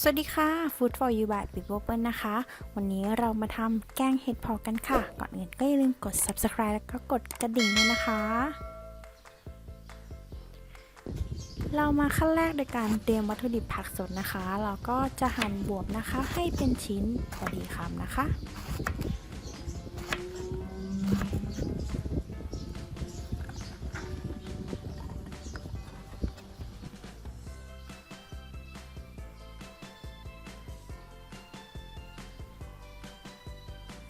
สวัสดีค่ะ Food for you by Big o p e n นะคะ วันนี้เรามาทำแกงเห็ดพอกันค่ะ ก่อนอื่นก็อย่าลืมกด subscribe แล้วก็กดกระดิ่งด้วยนะคะ เรามาขั้นแรกโดยการเตรียมวัตถุดิบผักสดนะคะ เราก็จะหั่นบวบนะคะ ให้เป็นชิ้นพอดีคำนะคะ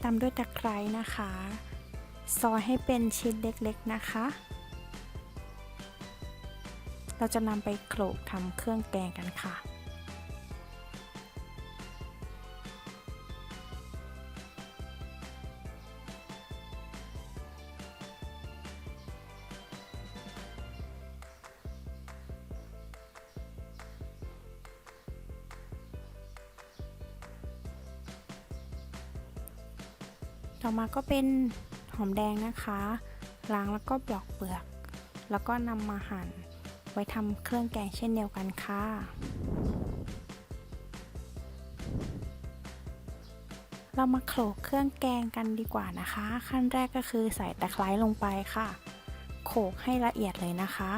ตามด้วยตะไคร้นะคะ ซอยให้เป็นชิ้นเล็กๆนะคะ เราจะนำไปโขลกทำเครื่องแกงกันค่ะ ต่อมาก็เป็นหอมแดงนะคะล้างแล้วก็ปลอกเปลือก แล้วก็นำมาหั่นไว้ทำเครื่องแกงเช่นเดียวกันค่ะเรามาโขลกเครื่องแกงกันดีกว่านะคะ ขั้นแรกก็คือใส่ตะไคร้ลงไปค่ะ โขลกให้ละเอียดเลยนะคะ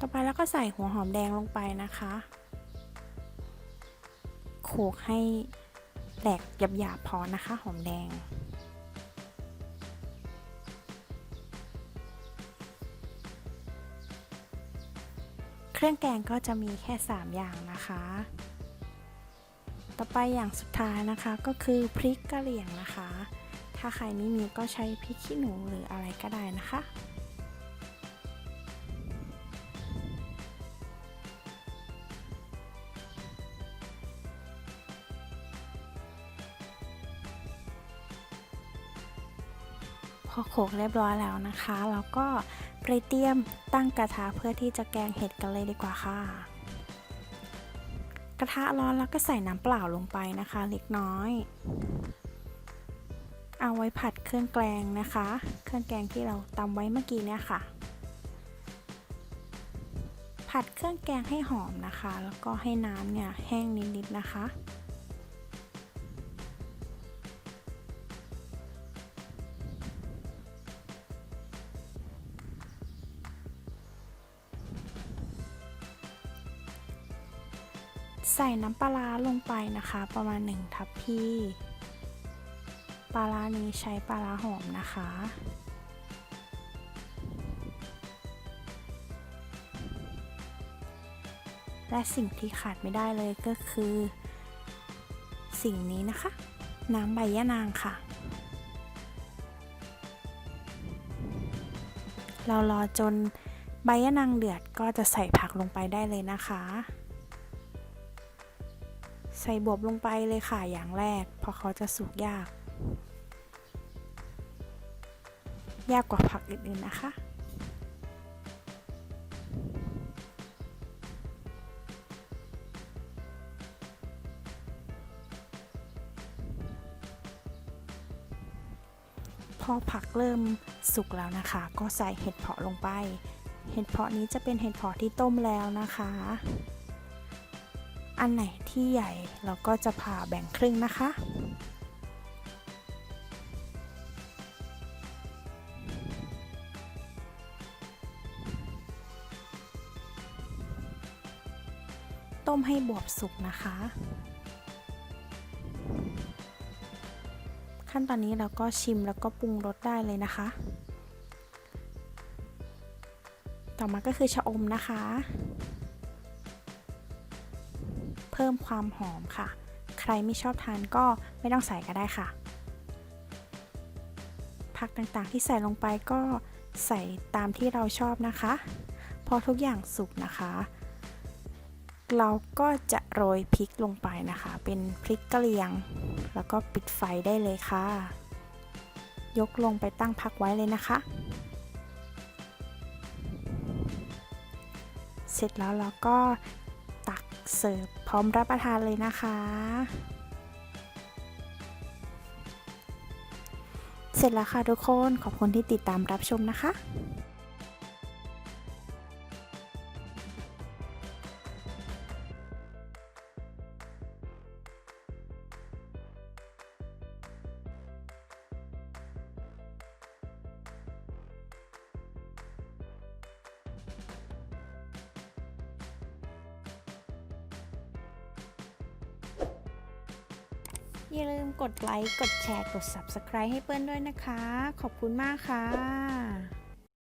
ต่อไปแล้วก็ใส่หัวหอมแดงลงไปนะคะ โขกให้แหลกหยาบๆพอนะคะ หอมแดง เครื่องแกงก็จะมีแค่ 3 อย่างนะคะ ต่อไปอย่างสุดท้ายนะคะก็คือพริกกะเหรี่ยงนะคะ ถ้าใครไม่มีก็ใช้พริกขี้หนูหรืออะไรก็ได้นะคะ โขลกเรียบร้อยแล้วนะคะเราก็ไปเตรียมตั้งกระทะเพื่อที่จะแกงเห็ดกันเลยดีกว่าค่ะ กระทะร้อนแล้วก็ใส่น้ำเปล่าลงไปนะคะเล็กน้อย เอาไว้ผัดเครื่องแกงนะคะ เครื่องแกงที่เราตำไว้เมื่อกี้เนี่ยค่ะ ผัดเครื่องแกงให้หอมนะคะ แล้วก็ให้น้ำเนี่ยแห้งนิดๆนะคะ ใส่น้ำปลาลงไปนะคะ ประมาณ 1 ทัพพีปลาร้านี้ใช้ปลาร้าหอมนะคะ และสิ่งที่ขาดไม่ได้เลยก็คือ สิ่งนี้นะคะ น้ำใบยะนางค่ะ เรารอจนใบยะนางเดือดก็จะใส่ผักลงไปได้เลยนะคะ ใส่บวบลงไปเลยค่ะอย่างแรก เพราะเขาจะสุกยาก ยากกว่าผักอื่นๆนะคะพอผักเริ่มสุกแล้วนะคะ ก็ใส่เห็ดเพาะลงไป เห็ดเพาะนี้จะเป็นเห็ดเพาะที่ต้มแล้วนะคะ อันไหนที่ใหญ่เราก็จะผ่าแบ่งครึ่งนะคะ ต้มให้บวบสุกนะคะ ขั้นตอนนี้เราก็ชิมแล้วก็ปรุงรสได้เลยนะคะ ต่อมาก็คือชะอมนะคะ เพิ่มความหอมค่ะ ใครไม่ชอบทานก็ไม่ต้องใส่ก็ได้ค่ะ ผักต่างๆที่ใส่ลงไปก็ใส่ตามที่เราชอบนะคะ พอทุกอย่างสุกนะคะ เราก็จะโรยพริกลงไปนะคะ เป็นพริกกะเหรี่ยง แล้วก็ปิดไฟได้เลยค่ะ ยกลงไปตั้งพักไว้เลยนะคะ เสร็จแล้วเราก็ เสิร์ฟพร้อมรับประทานเลยนะคะ เสร็จแล้วค่ะทุกคนขอบคุณที่ติดตามรับชมนะคะ อย่าลืมกดไลค์ กดแชร์ กด Subscribe ให้เปิ้ลด้วยนะคะ ขอบคุณมากค่ะ